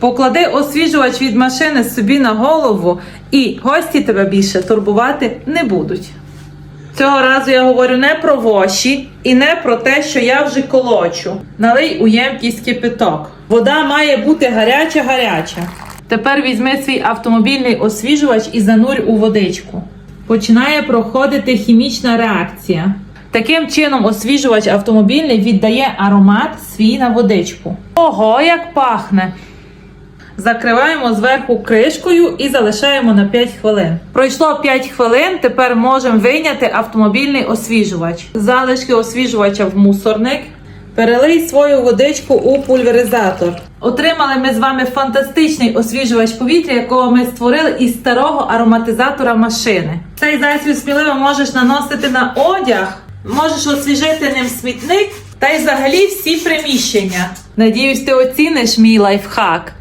Поклади освіжувач від машини собі на голову, і гості тебе більше турбувати не будуть. Цього разу я говорю не про воші і не про те, що я вже колочу. Налий у ємкість кипяток. Вода має бути гаряча-гаряча. Тепер візьми свій автомобільний освіжувач і занурь у водичку. Починає проходити хімічна реакція. Таким чином, освіжувач автомобільний віддає аромат свій на водичку. Ого, як пахне! Закриваємо зверху кришкою і залишаємо на 5 хвилин. Пройшло 5 хвилин, тепер можемо вийняти автомобільний освіжувач. Залишки освіжувача в мусорник. Перелий свою водичку у пульверизатор. Отримали ми з вами фантастичний освіжувач повітря, якого ми створили із старого ароматизатора машини. Цей засіб сміливо можеш наносити на одяг, можеш освіжити ним смітник та й взагалі всі приміщення. Надіюсь, ти оціниш мій лайфхак.